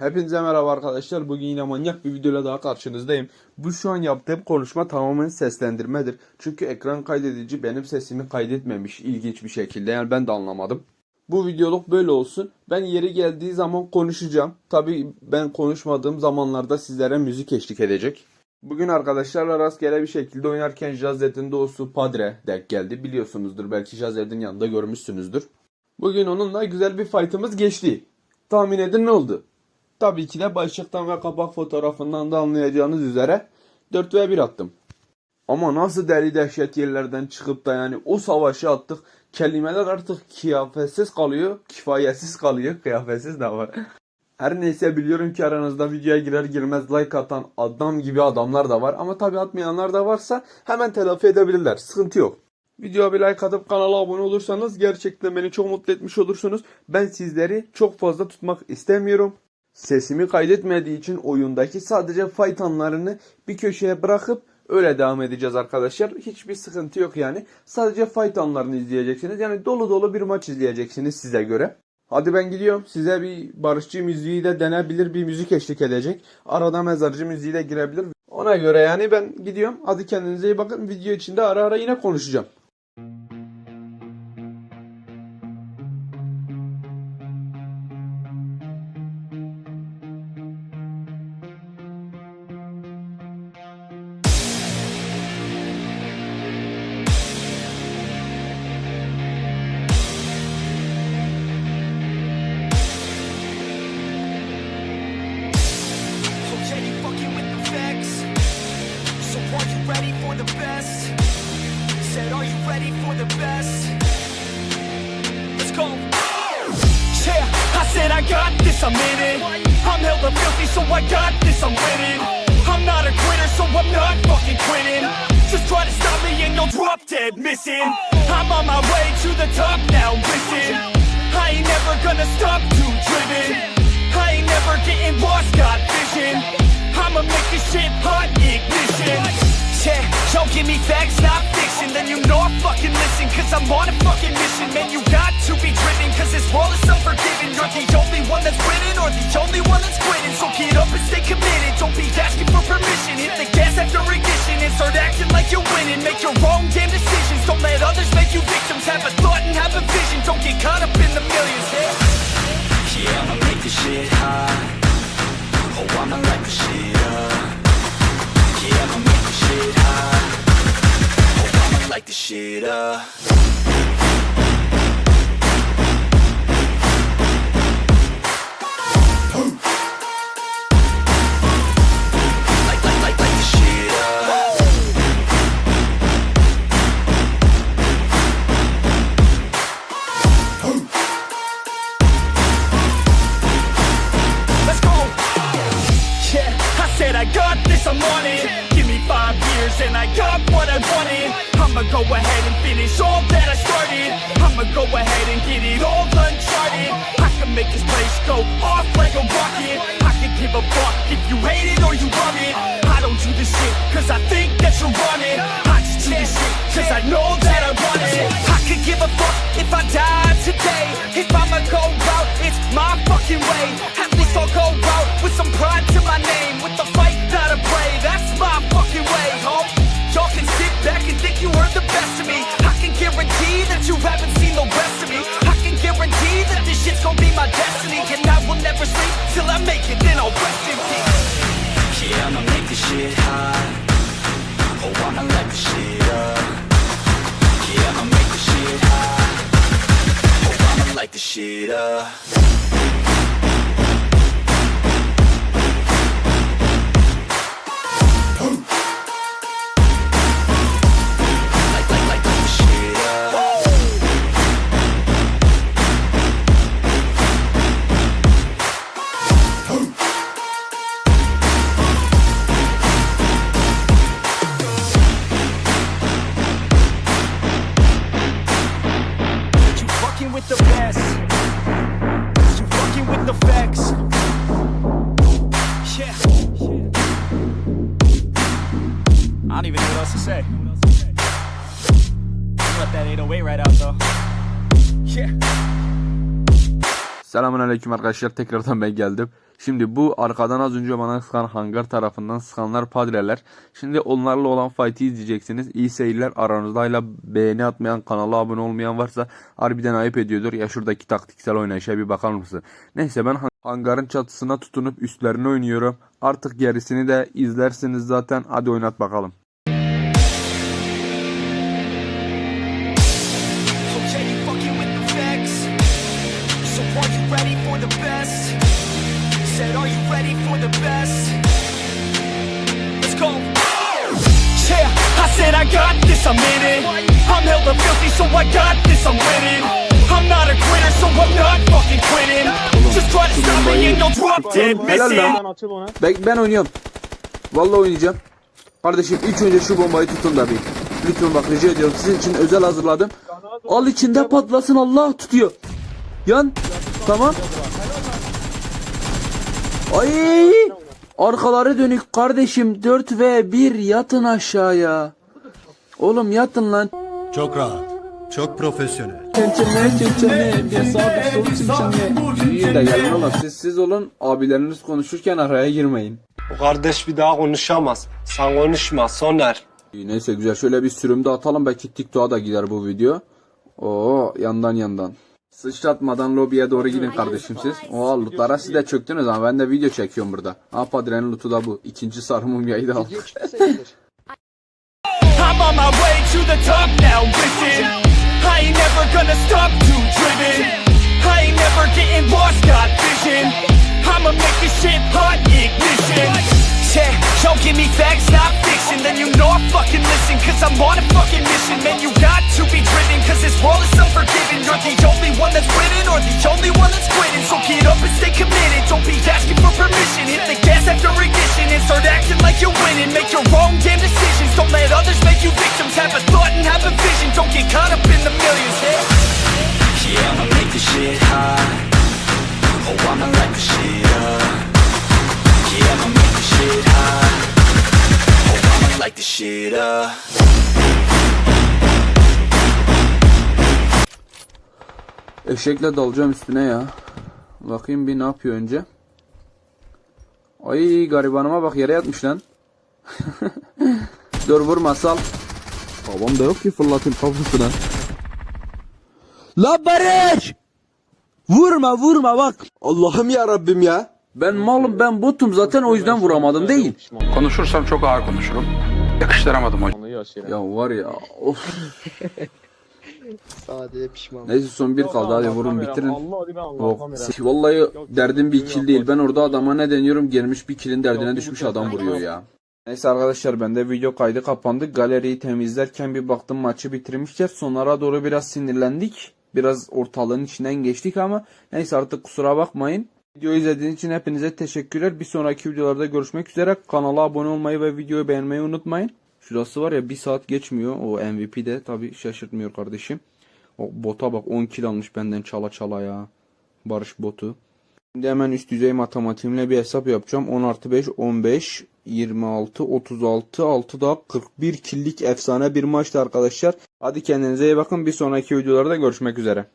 Hepinize merhaba arkadaşlar. Bugün yine manyak bir videoyla daha karşınızdayım. Bu şu an yaptığım konuşma tamamen seslendirmedir. Çünkü ekran kaydedici benim sesimi kaydetmemiş ilginç bir şekilde. Yani ben de anlamadım. Bu videoluk böyle olsun. Ben yeri geldiği zaman konuşacağım. Tabi ben konuşmadığım zamanlarda sizlere müzik eşlik edecek. Bugün arkadaşlarla rastgele bir şekilde oynarken Jazzed'in dostu Padre denk geldi. Biliyorsunuzdur belki Jazzed'in yanında görmüşsünüzdür. Bugün onunla güzel bir fight'ımız geçti. Tahmin edin ne oldu? Tabii ki de başlıktan ve kapak fotoğrafından da anlayacağınız üzere 4 ve 1 attım. Ama nasıl deli dehşet yerlerden çıkıp da yani o savaşı attık. Kelimeler artık kıyafetsiz kalıyor, kifayetsiz kalıyor. Kıyafetsiz de var. Her neyse biliyorum ki aranızda videoya girer girmez like atan adam gibi adamlar da var. Ama tabi atmayanlar da varsa hemen telafi edebilirler. Sıkıntı yok. Videoya bir like atıp kanala abone olursanız gerçekten beni çok mutlu etmiş olursunuz. Ben sizleri çok fazla tutmak istemiyorum. Sesimi kaydetmediği için oyundaki sadece fight anlarını bir köşeye bırakıp öyle devam edeceğiz arkadaşlar. Hiçbir sıkıntı yok yani. Sadece fight anlarını izleyeceksiniz. Yani dolu dolu bir maç izleyeceksiniz size göre. Hadi ben gidiyorum. Size bir barışçı müziği de denebilir bir müzik eşlik edecek. Arada mezarcı müziği de girebilir. Ona göre yani ben gidiyorum. Hadi kendinize iyi bakın. Video içinde ara ara yine konuşacağım. Go. Yeah, I said I got this, I'm in it. I'm hella filthy, so I got this, I'm winning. I'm not a quitter, so I'm not fucking quitting. Just try to stop me and you'll drop dead missing. I'm on my way to the top now, listen. I ain't never gonna stop, too driven. I ain't never getting lost, got vision. I'ma make this shit hot ignition. Yo, give me facts, not fiction. Then you know I fucking listen, cause I'm on a fucking mission. Man, you got to be driven, cause this world is unforgiving. You're the only one that's winning, or the only one that's quitting. So get up and stay committed. Don't be asking for permission. Hit the gas after ignition and start acting like you're winning. Make your own damn decisions. Don't let others make you victims. Have a thought and have a vision. Don't get caught up in the millions. Yeah. Yeah, I'ma make this shit hot. Let's go. Yeah, I said I got this, I'm on it. Give me five years and I got what I wanted. I'ma go ahead and finish all that I started. I'ma go ahead and get it all uncharted. I can make this place go off like a rocket. I can give a fuck if you hate shit hot. Oh, I'ma light the shit up. Yeah, I'ma make this shit hot. Oh, I'ma light the shit up. Say. Let that 808 right out though. Yeah. Selamun aleyküm arkadaşlar. Tekrardan ben geldim. Şimdi bu arkadan az önce bana sıkan hangar tarafından sıkanlar padreler. Şimdi onlarla olan fight'i izleyeceksiniz. İyi seyirler. Aranızda hala beğeni atmayan, kanala abone olmayan varsa harbiden ayıp ediyordur. Ya şuradaki taktiksel oynayışa bir bakar mısın? Neyse ben han- hangarın çatısına tutunup üstlerine oynuyorum. Artık gerisini de izlersiniz zaten. Hadi oynat bakalım. Are you ready for the best? Said, are you ready for the best? Let's go. Yeah, I said I got this, I'm in it. I'm hella filthy, so I got this, I'm winning. I'm not a quitter, so I'm not fucking quitting. Just try to stop me and you'll drop dead Helal missing. lan. Ben, ben oynuyorum. Vallahi oynayacağım. Kardeşim ilk önce şu bombayı tutun da bir. Lütfen bak rica ediyorum. Sizin için özel hazırladım. Al içinde patlasın Allah tutuyor. Yan. Tamam. Ay. Arkaları dönük kardeşim 4 ve 1 yatın aşağıya. Oğlum yatın lan. Çok rahat, çok profesyonel. Çençene çençene bir sağ bir sol çençene. İyi de gelin oğlum siz siz olun abileriniz konuşurken araya girmeyin. O kardeş bir daha konuşamaz. Sen konuşma Soner. İyi, Neyse güzel şöyle bir sürümde atalım belki TikTok'a da gider bu video. Oo yandan yandan. Sıçratmadan lobiye doğru gidin kardeşim siz. Oo lootlara siz de çöktünüz ama ben de video çekiyorum burada. Ha Padre'nin lootu da bu. İkinci sarımım yaydı al. I'm on my way to the top now, listen I ain't never gonna stop, too driven I ain't never getting lost, got vision I'ma make this shit hot, ignition give me facts, not fiction. Then you know I fucking listen Cause I'm on a fucking mission. Man, you got to be driven Cause this world is unforgiving. You're the only one that's winning Or the only one that's quitting. So get up and stay committed. Don't be asking for permission. Hit the gas after ignition And start acting like you're winning. Make your own damn decisions. Don't let others make you victims. Have a thought and have a vision. Don't get caught up in the millions. Yeah, yeah I'ma make this shit hot. Oh, I'ma light the shit up Yeah, I'ma make this shit hot Oh, I'ma light the shit up Eşekle dalacağım üstüne ya. Bakayım bir ne yapıyor önce. Ay garibanıma bak yere yatmış lan. Dur vurma sal. Babam da yok ki fırlatayım kafasına. La Barış! Vurma vurma bak. Allah'ım ya Rabbim ya. Ben malım ben botum zaten o yüzden vuramadım değil. Konuşursam çok ağır konuşurum. Yakıştıramadım hocam. Ya var ya of. Sadece pişman. Neyse son bir kaldı hadi vurun bitirin. Ben. Allah'ım ya. Vallahi derdim bir kill değil. Ben orada adama ne deniyorum gelmiş bir killin derdine düşmüş adam vuruyor ya. Neyse arkadaşlar bende video kaydı kapandı. Galeriyi temizlerken bir baktım maçı bitirmişler. Sonlara doğru biraz sinirlendik. Biraz ortalığın içinden geçtik ama neyse artık kusura bakmayın. Videoyu izlediğiniz için hepinize teşekkürler. Bir sonraki videolarda görüşmek üzere. Kanala abone olmayı ve videoyu beğenmeyi unutmayın. Şurası var ya bir saat geçmiyor. O MVP de tabi şaşırtmıyor kardeşim. O bota bak 10 kill almış benden çala çala ya. Barış botu. Şimdi hemen üst düzey matematiğimle bir hesap yapacağım. 10 artı 5 15 26 36 6 daha 41 killik efsane bir maçtı arkadaşlar. Hadi kendinize iyi bakın. Bir sonraki videolarda görüşmek üzere.